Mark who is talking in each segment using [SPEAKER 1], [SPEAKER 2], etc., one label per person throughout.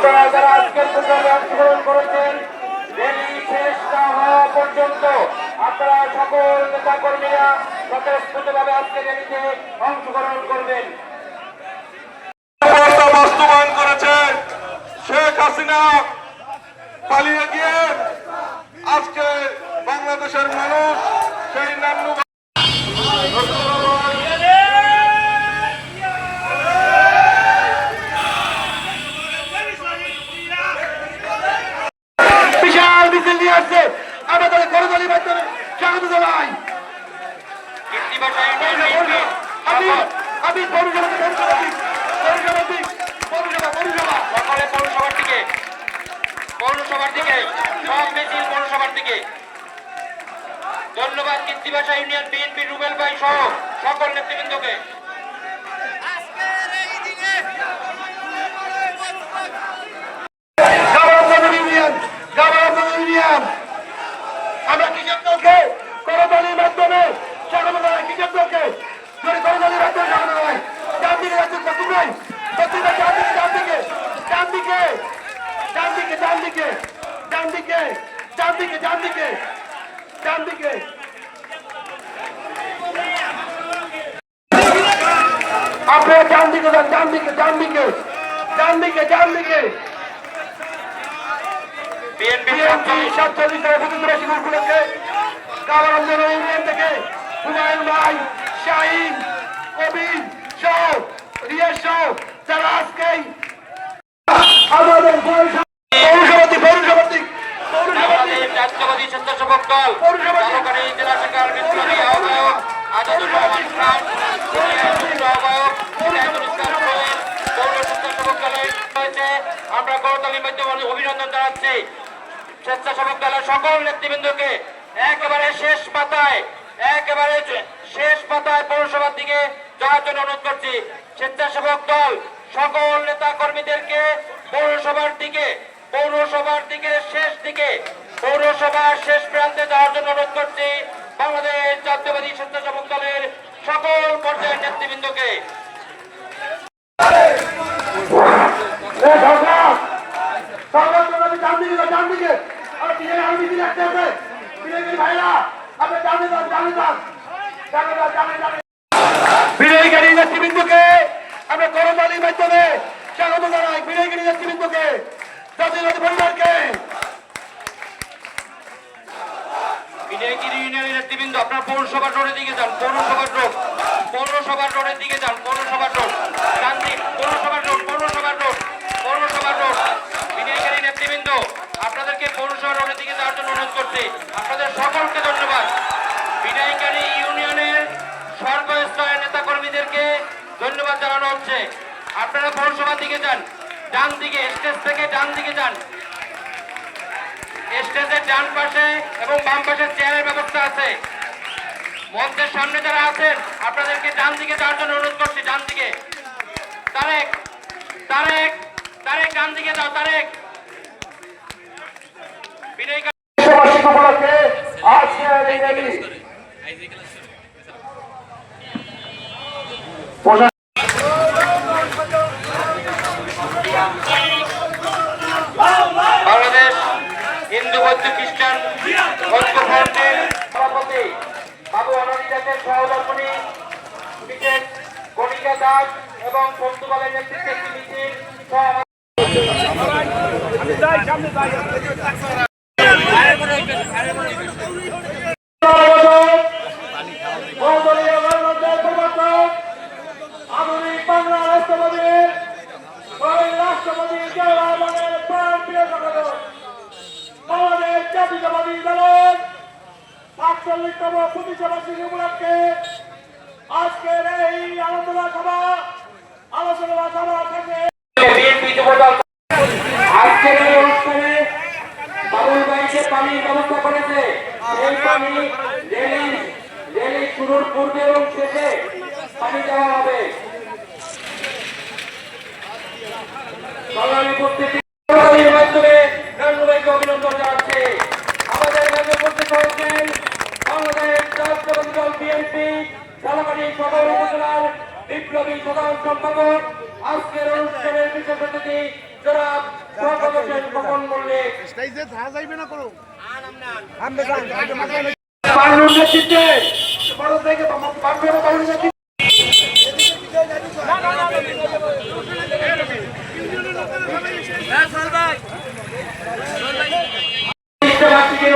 [SPEAKER 1] আপনারা যারা আজকের প্রোগ্রামে অংশগ্রহণ করেছেন র্যালি শেষ না হওয়া পর্যন্ত আপনারা সকল নেতা কর্মীরা স্বতঃস্ফূর্তভাবে আজকের র্যালিতে অংশগ্রহণ করবেন।
[SPEAKER 2] শেখ হাসিনা। পালিয়ে গিয়ে আজকে বাংলাদেশের মানুষ সেই নান্নু
[SPEAKER 1] বিশাল মিছিল নিয়ে আসছে আমাদের করদলি মাধ্যমে স্বাগত জানাই আমি আমি পৌরসভা পৌরসভাধিক পৌরসভাধিক পৌরসভা পৌরসভা
[SPEAKER 3] সকলে পৌরসভার দিকে পৌরসভার দিকে, সব মিছিল পৌরসভার দিকে। ধন্যবাদ কীর্তিবাসা ইউনিয়ন, বিএনপি, রুবেল ভাই সহ সকল নেতৃবৃন্দকে
[SPEAKER 1] গাবারাম ইউনিয়ন গাবারাম ইউনিয়ন আমরা কৃষক দলকে করদলির মাধ্যমে স্বাগত জানাই কৃষক দলকে যদি করদলির মাধ্যমে স্বাগত জানাই ডান দিকে যাচ্ছে পশ্চিম ভাই পশ্চিম ভাই ডান দিকে ডান দিকে ডান দিকে ডান দিকে ডান দিকে ডান দিকে ডান দিকে ডান দিকে। আপনারা ডান দিকে যান ডান দিকে ডান দিকে। ডান দিকে ডান দিকে।
[SPEAKER 3] বিএনপি
[SPEAKER 1] সাতচল্লিশ ইউনিয়ন থেকে হুমায়ুন ভাই শাহিন কবির সহ রিয়াজ সহ যারা আজকেই আমাদের পৌরসভাতি পৌরসভাতি পৌরসভাতি
[SPEAKER 3] আমাদের জাতীয়বাদী স্বেচ্ছাসেবক দল সহকারী জেলা শাখার বিপ্লবী আহ্বায়ক আজাদুর রহমান খান আমরা করতালির মাধ্যমে অভিনন্দন জানাচ্ছি। স্বেচ্ছাসেবক দলের সকল নেতৃবৃন্দকে একেবারে শেষ পাতায়, একেবারে শেষ পাতায় পৌরসভার দিকে যাওয়ার জন্য অনুরোধ করছি। স্বেচ্ছাসেবক দল, সকল নেতা কর্মীদেরকে পৌরসভার দিকে পৌরসভার দিকে শেষ দিকে পৌরসভার শেষ প্রান্তে যাওয়ার জন্য অনুরোধ করছি বাংলাদেশ জাতীয়বাদী স্বেচ্ছাসেবক দলের সকল পর্যায়ের নেতৃবৃন্দকে
[SPEAKER 1] এ সরকার সরকার তোমাদের ডান দিকে যাও, ডান দিকে আর পিছনে আরও মিছিল একটা আছে বিজেপি ভাইরা আপনি ডানে যান ডানে যান ডানে যান ডানে ডানে বিজয়ীকারী নেতৃবৃন্দকে আমরা করতালির মাধ্যমে স্বাগত জানাই বিজয়ীকারী নেতৃবৃন্দকে জাতীয়বাদী পরিবারকে
[SPEAKER 3] বিজয়গিরি ইউনিয়নের নেতৃবৃন্দ আপনার পৌরসভার রোডের দিকে যান পৌরসভার রোড পৌরসভার রোডের দিকে যান, পৌরসভার রোড। ডান পৌরসভার রোড পৌরসভার রোড পৌরসভার রোড। বিজয়গিরি নেতৃবৃন্দ, আপনাদেরকে পৌরসভা রোডের দিকে যাওয়ার জন্য অনুরোধ করছি। আপনাদের সকলকে ধন্যবাদ। বিজয়কারী ইউনিয়নের সর্বস্তরের নেতা কর্মীদেরকে ধন্যবাদ জানানো হচ্ছে। আপনারা পৌরসভার দিকে যান, ডান দিকে, স্টেজ থেকে ডান দিকে যান। স্টেজের ডান পাশে এবং বাম পাশে চেয়ারের ব্যবস্থা আছে। মঞ্চের সামনে যারা আছেন আপনাদেরকে ডান দিকে যাওয়ার জন্য অনুরোধ করছি ডান দিকে। তারেক তারেক তারেক ডান দিকে যাও তারেক। বিনয় এবং পর্তুগালের নেতৃত্বে একটি মিছিল
[SPEAKER 1] আধুনিক বাংলা রাষ্ট্রপতি রাষ্ট্রপতি আমাদের জাতীয়তাবাদী দলের সাতচল্লিশতম প্রতিষ্ঠাবার্ষিকী উপলক্ষে আজকের এই আলোচনা সভা
[SPEAKER 3] পূর্বে এবং শেষে পানি দেওয়া হবে। সংগ্রামী উপস্থিতি মাধ্যমে নান্নু অভিনন্দন জানাচ্ছে। আমাদের মাঝে উপস্থিত হয়েছেন বাংলাদেশ জাতীয়তাবাদী দল বিএনপি ঝালকাঠি সদর উপজেলার বিপ্লবী সাধারণ সম্পাদক। আজকের অনুষ্ঠানের বিশেষ অতিথি জনাব হোসেন খোকন মল্লিক।
[SPEAKER 1] বাংলার নেতৃত্বে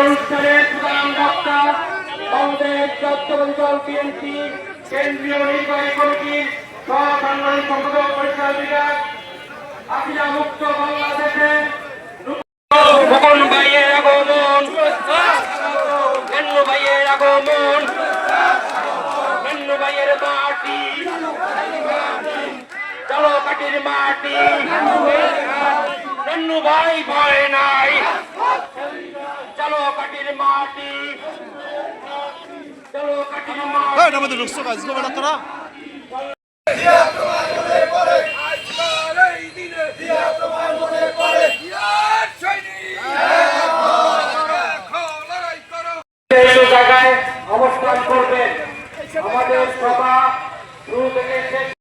[SPEAKER 3] অনুষ্ঠানের প্রধান বক্তা জাতীয়বাদী দল বিএনপি কেন্দ্রীয় নির্বাহী কমিটির সহসাংগঠনিক সম্পাদক বিভাগ আপিলা মুক্ত বাংলাদেশে খোকন ভাইয়ের আগমন কাটির মাটি। কেন্দ্র ভাই ভয় নাই। চলো কাটির মাটি। চলো কাটির মাটি।
[SPEAKER 4] আমাদের রুকসো কাজ। করবে না তোরা।